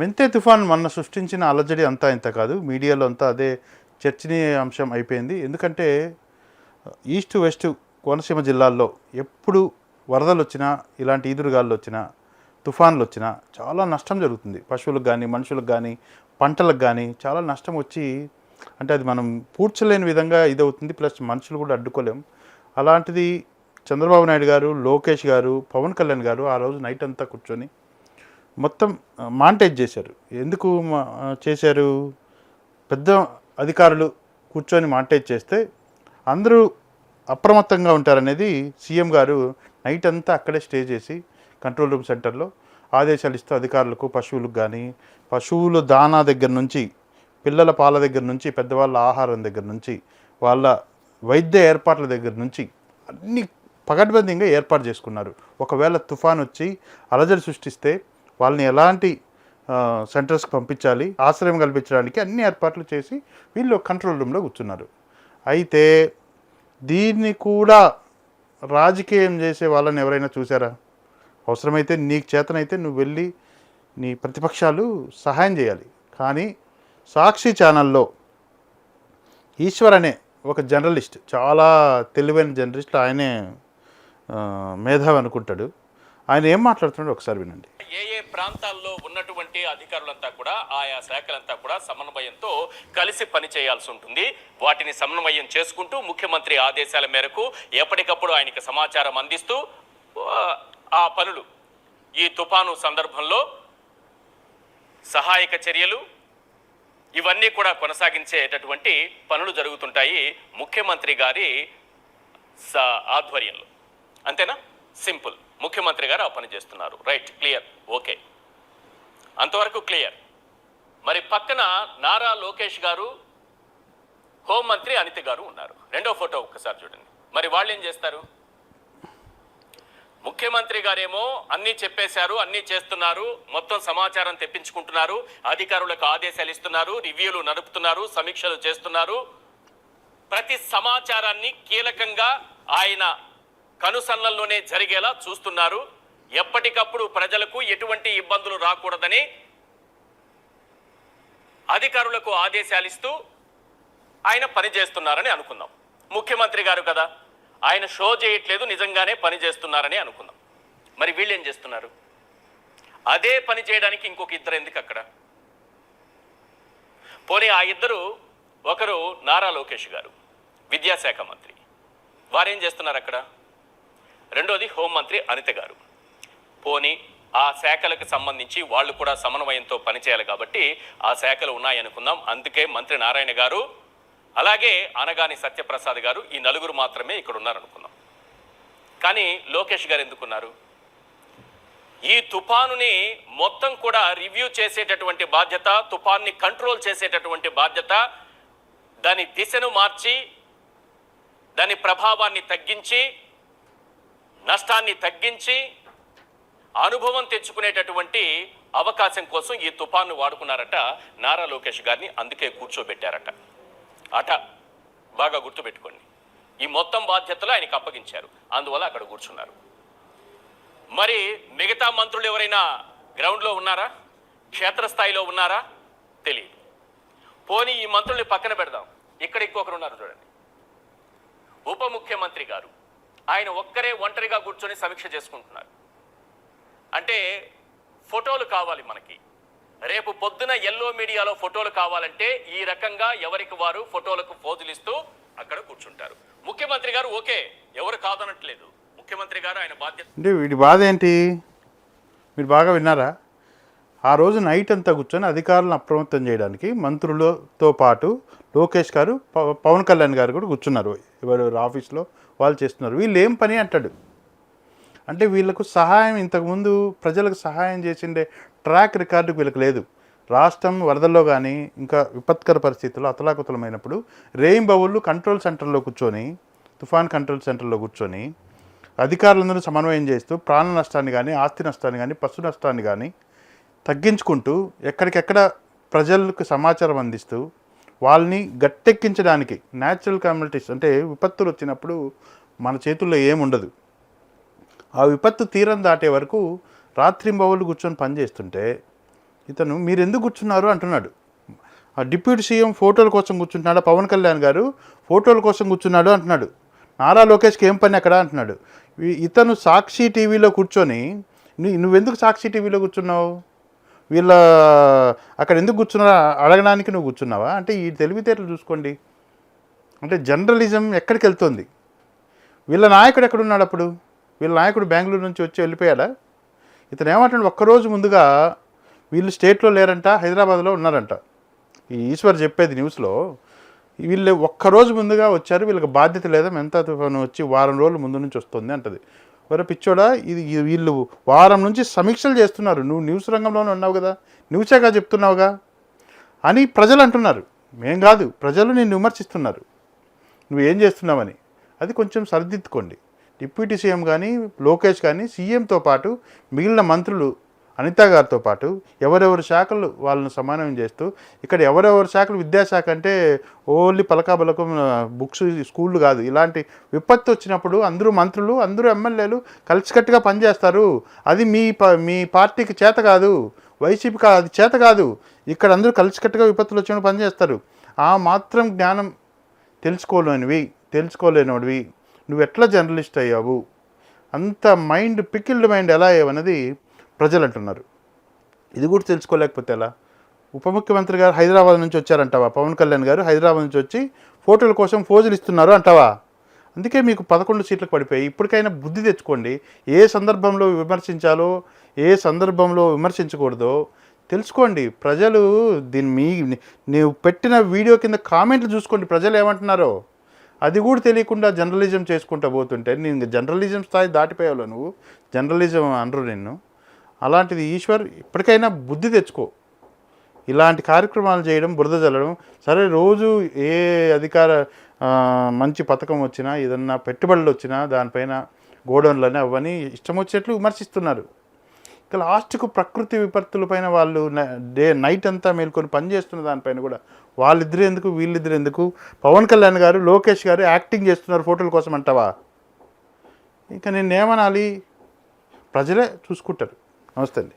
మెంతే తుఫాన్ మొన్న సృష్టించిన అలజడి అంతా ఇంత కాదు. మీడియాలో అంతా అదే చర్చనీయాంశం అయిపోయింది. ఎందుకంటే ఈస్ట్ వెస్ట్ కోనసీమ జిల్లాల్లో ఎప్పుడు వరదలు వచ్చినా ఇలాంటి ఈదురుగాలు వచ్చినా తుఫాన్లు వచ్చినా చాలా నష్టం జరుగుతుంది. పశువులకు కానీ మనుషులకు కానీ పంటలకు కానీ చాలా నష్టం వచ్చి అంటే అది మనం పూడ్చలేని విధంగా ఇదవుతుంది. ప్లస్ మనుషులు కూడా అడ్డుకోలేం. అలాంటిది చంద్రబాబు నాయుడు గారు లోకేష్ గారు పవన్ కళ్యాణ్ గారు ఆ రోజు నైట్ అంతా కూర్చొని మొత్తం మాంటేజ్ చేశారు. ఎందుకు మా- చేశారు? పెద్ద అధికారులు కూర్చొని మాంటేజ్ చేస్తే అందరూ అప్రమత్తంగా ఉంటారనేది సీఎం గారు నైట్ అంతా అక్కడే స్టే చేసి కంట్రోల్ రూమ్ సెంటర్లో ఆదేశాలు ఇస్తూ అధికారులకు పశువులకు కానీ పశువుల దానా దగ్గర నుంచి పిల్లల పాల దగ్గర నుంచి పెద్దవాళ్ళ ఆహారం దగ్గర నుంచి వాళ్ళ వైద్య ఏర్పాట్ల దగ్గర నుంచి అన్ని పగడ్బందీగా ఏర్పాటు చేసుకున్నారు. ఒకవేళ తుఫాన్ వచ్చి అలజడి సృష్టిస్తే వాళ్ళని ఎలాంటి సెంటర్స్కి పంపించాలి ఆశ్రయం కల్పించడానికి అన్ని ఏర్పాట్లు చేసి వీళ్ళు కంట్రోల్ రూమ్లో కూర్చున్నారు. అయితే దీన్ని కూడా రాజకీయం చేసే వాళ్ళని ఎవరైనా చూసారా అవసరమైతే నీకు చేతనైతే నువ్వు వెళ్ళి నీ ప్రతిపక్షాలు సహాయం చేయాలి. కానీ సాక్షి ఛానల్లో ఈశ్వర్ అనే ఒక జర్నలిస్ట్ చాలా తెలివైన జర్నలిస్ట్ ఆయనే మేధావి అనుకుంటాడు. ఆయన ఏం మాట్లాడుతున్నాడో ఒకసారి వినండి. ఏ ఏ ప్రాంతాల్లో ఉన్నటువంటి అధికారులంతా కూడా ఆయా శాఖలంతా కూడా సమన్వయంతో కలిసి పనిచేయాల్సి ఉంటుంది. వాటిని సమన్వయం చేసుకుంటూ ముఖ్యమంత్రి ఆదేశాల మేరకు ఎప్పటికప్పుడు ఆయనకి సమాచారం అందిస్తూ ఆ, పనులు ఈ తుఫాను సందర్భంలో సహాయక చర్యలు ఇవన్నీ కూడా కొనసాగించేటటువంటి పనులు జరుగుతుంటాయి ముఖ్యమంత్రి గారి ఆధ్వర్యంలో. అంతేనా? సింపుల్. ముఖ్యమంత్రి గారు ఆ పని చేస్తున్నారు. రైట్ క్లియర్ ఓకే అంతవరకు క్లియర్ మరి పక్కన నారా లోకేష్ గారు హోంమంత్రి అనిత గారు ఉన్నారు. రెండో ఫోటో ఒక్కసారి చూడండి. మరి వాళ్ళు ఏం చేస్తారు? ముఖ్యమంత్రి గారేమో అన్నీ చెప్పేశారు అన్నీ చేస్తున్నారు మొత్తం సమాచారం తెప్పించుకుంటున్నారు అధికారులకు ఆదేశాలు ఇస్తున్నారు రివ్యూలు నడుపుతున్నారు సమీక్షలు చేస్తున్నారు. ప్రతి సమాచారాన్ని కీలకంగా ఆయన కనుసన్నల్లోనే జరిగేలా చూస్తున్నారు. ఎప్పటికప్పుడు ప్రజలకు ఎటువంటి ఇబ్బందులు రాకూడదని అధికారులకు ఆదేశాలు ఇస్తూ ఆయన పనిచేస్తున్నారని అనుకుందాం. ముఖ్యమంత్రి గారు కదా ఆయన షో చేయట్లేదు నిజంగానే పని చేస్తున్నారని అనుకుందాం. మరి వీళ్ళు ఏం చేస్తున్నారు? అదే పని చేయడానికి ఇంకొక ఇద్దరు ఎందుకు అక్కడ? పోనీ ఆ ఇద్దరు ఒకరు నారా లోకేష్ గారు విద్యాశాఖ మంత్రి. వారేం చేస్తున్నారు అక్కడ? రెండోది హోంమంత్రి అనిత గారు. పోనీ ఆ శాఖలకు సంబంధించి వాళ్ళు కూడా సమన్వయంతో పనిచేయాలి కాబట్టి ఆ శాఖలు ఉన్నాయనుకుందాం. అందుకే మంత్రి నారాయణ గారు అలాగే అనగాని సత్యప్రసాద్ గారు ఈ నలుగురు మాత్రమే ఇక్కడ ఉన్నారనుకుందాం. కానీ లోకేష్ గారు ఎందుకున్నారు? ఈ తుఫానుని మొత్తం కూడా రివ్యూ చేసేటటువంటి బాధ్యత తుఫాన్ని కంట్రోల్ చేసేటటువంటి బాధ్యత దాని దిశను మార్చి దాని ప్రభావాన్ని తగ్గించి నష్టాన్ని తగ్గించి అనుభవం తెచ్చుకునేటటువంటి అవకాశం కోసం ఈ తుఫాను వాడుకున్నారట నారా లోకేష్ గారిని. అందుకే కూర్చోబెట్టారట. అట బాగా గుర్తుపెట్టుకోండి. ఈ మొత్తం బాధ్యతలు ఆయనకు అప్పగించారు. అందువల్ల అక్కడ కూర్చున్నారు. మరి మిగతా మంత్రులు ఎవరైనా గ్రౌండ్లో ఉన్నారా? క్షేత్రస్థాయిలో ఉన్నారా? తెలియదు పోనీ ఈ మంత్రుల్ని పక్కన పెడదాం. ఇక్కడ ఇంకొకరు ఉన్నారు చూడండి. ఉప ముఖ్యమంత్రి గారు. ఆయన ఒక్కరే ఒంటరిగా కూర్చొని సమీక్ష చేసుకుంటున్నారు. అంటే ఫోటోలు కావాలి మనకి. రేపు పొద్దున ఎల్లో మీడియాలో ఫోటోలు కావాలంటే ఈ రకంగా ఎవరికి వారు ఫోటోలకు పోజులు ఇస్తూ అక్కడ కూర్చుంటారు. ముఖ్యమంత్రి గారు ఓకే ఎవరు కాదనట్లేదు. ముఖ్యమంత్రి గారు ఆయన బాధ్యత అంటే వీడి బాధ ఏంటి? మీరు బాగా విన్నారా? ఆ రోజు నైట్ అంతా కూర్చొని అధికారులను అప్రమత్తం చేయడానికి మంత్రులతో పాటు లోకేష్ గారు పవ- పవన్ కళ్యాణ్ గారు కూడా కూర్చున్నారు. ఎవరు ఆఫీస్లో వాళ్ళు చేస్తున్నారు. వీళ్ళు ఏం పని అంటాడు? అంటే వీళ్ళకు సహాయం ఇంతకుముందు ప్రజలకు సహాయం చేసిండే ట్రాక్ రికార్డు వీళ్ళకి లేదు. రాష్ట్రం వరదల్లో కానీ ఇంకా విపత్కర పరిస్థితుల్లో అతలాకుతలమైనప్పుడు రేయింబవుళ్ళు కంట్రోల్ సెంటర్లో కూర్చొని తుఫాన్ కంట్రోల్ సెంటర్లో కూర్చొని అధికారులందరూ సమన్వయం చేస్తూ ప్రాణ నష్టాన్ని కానీ ఆస్తి నష్టాన్ని కానీ పశు నష్టాన్ని కానీ తగ్గించుకుంటూ ఎక్కడికెక్కడ ప్రజలకు సమాచారం అందిస్తూ వాళ్ళని గట్టెక్కించడానికి న్యాచురల్ కమ్యూనిటీస్ అంటే విపత్తులు వచ్చినప్పుడు మన చేతుల్లో ఏముండదు ఆ విపత్తు తీరం దాటే వరకు రాత్రింబవళ్ళు కూర్చొని పనిచేస్తుంటే ఇతను మీరు ఎందుకు కూర్చున్నారు? అంటున్నాడు. ఆ డిప్యూటీ సీఎం ఫోటోల కోసం కూర్చుంటున్నాడు? పవన్ కళ్యాణ్ గారు ఫోటోల కోసం కూర్చున్నాడు? అంటున్నాడు. నారా లోకేష్కి ఏం పని అక్కడ? అంటున్నాడు. ఇతను సాక్షి టీవీలో కూర్చొని నువ్వెందుకు సాక్షి టీవీలో కూర్చున్నావు? వీళ్ళ అక్కడ ఎందుకు కూర్చున్నారా? అడగడానికి నువ్వు కూర్చున్నావా? అంటే ఈ తెలివితేటలు చూసుకోండి. అంటే జర్నలిజం ఎక్కడికి వెళ్తుంది? వీళ్ళ నాయకుడు ఎక్కడున్నాడు అప్పుడు? వీళ్ళ నాయకుడు బెంగళూరు నుంచి వచ్చి వెళ్ళిపోయాడా? ఇతను ఏమంటాడు ఒక్కరోజు ముందుగా వీళ్ళు స్టేట్లో లేరంట హైదరాబాద్లో ఉన్నారంట. ఈ ఈశ్వర్ చెప్పేది న్యూస్లో వీళ్ళు ఒక్కరోజు ముందుగా వచ్చారు వీళ్ళకి బాధ్యత లేదా? మెంతా తుఫాను వచ్చి వారం రోజుల ముందు నుంచి వస్తుంది అంటది. ఒరే పిచ్చోడా ఇది ఇది వీళ్ళు వారం నుంచి సమీక్షలు చేస్తున్నారు. నువ్వు న్యూస్ రంగంలోనే ఉన్నావు కదా న్యూసేగా చెప్తున్నావుగా అని ప్రజలు అంటున్నారు. మేం కాదు ప్రజలు నిన్ను విమర్శిస్తున్నారు. నువ్వు ఏం చేస్తున్నావని. అది కొంచెం సరిదిద్దుకోండి. డిప్యూటీ సీఎం కానీ లోకేష్ కానీ సీఎంతో పాటు మిగిలిన మంత్రులు అనిత గారితో పాటు ఎవరెవరి శాఖలు వాళ్ళని సమానం చేస్తూ ఇక్కడ ఎవరెవరి శాఖలు విద్యాశాఖ అంటే ఓన్లీ పలకాబలకం బుక్స్ స్కూళ్ళు కాదు. ఇలాంటి విపత్తు వచ్చినప్పుడు అందరూ మంత్రులు అందరూ ఎమ్మెల్యేలు కలిసికట్టుగా పనిచేస్తారు. అది మీ ప- మీ పార్టీకి చేత కాదు. వైసీపీకి అది చేత కాదు. ఇక్కడ అందరూ కలిసికట్టుగా విపత్తులు వచ్చినప్పుడు పనిచేస్తారు. ఆ మాత్రం జ్ఞానం తెలుసుకోలేనివి తెలుసుకోలేనివి నువ్వు ఎట్లా జర్నలిస్ట్ అయ్యావు? అంత మైండ్ పికిల్డ్ మైండ్ ఎలా అయ్యావన్నది ప్రజలు అంటున్నారు ఇది కూడా తెలుసుకోలేకపోతే ఎలా? ఉప ముఖ్యమంత్రి గారు హైదరాబాద్ నుంచి వచ్చారంటావా? పవన్ కళ్యాణ్ గారు హైదరాబాద్ నుంచి వచ్చి ఫోటోల కోసం ఫోజులు ఇస్తున్నారు అంటావా? అందుకే మీకు పదకొండు సీట్లకు పడిపోయి ఇప్పటికైనా బుద్ధి తెచ్చుకోండి. ఏ సందర్భంలో విమర్శించాలో ఏ సందర్భంలో విమర్శించకూడదో తెలుసుకోండి. ప్రజలు దీని మీ నీవు పెట్టిన వీడియో కింద కామెంట్లు చూసుకోండి. ప్రజలు ఏమంటున్నారో? అది కూడా తెలియకుండా జర్నలిజం చేసుకుంటూ పోతుంటే నేను జర్నలిజం స్థాయి దాటిపోయావు నువ్వు? జర్నలిజం అనరు నిన్ను. అలాంటిది ఈశ్వర్ ఇప్పటికైనా బుద్ధి తెచ్చుకో. ఇలాంటి కార్యక్రమాలు చేయడం బురద చల్లడం సరే రోజు ఏ అధికార మంచి పథకం వచ్చినా ఏదన్నా పెట్టుబడులు వచ్చినా దానిపైన గోడౌన్లని అవన్నీ ఇష్టం వచ్చేట్లు విమర్శిస్తున్నారు. ఇక లాస్ట్కు ప్రకృతి విపత్తులపైన వాళ్ళు డే నైట్ అంతా మేల్కొని పనిచేస్తున్న దానిపైన కూడా వాళ్ళిద్దరు ఎందుకు వీళ్ళిద్దరు ఎందుకు? పవన్ కళ్యాణ్ గారు లోకేష్ గారు యాక్టింగ్ చేస్తున్నారు ఫోటోల కోసం అంటావా? ఇంకా నేనేమనాలి ప్రజలే చూసుకుంటారు. నమస్తే అండి.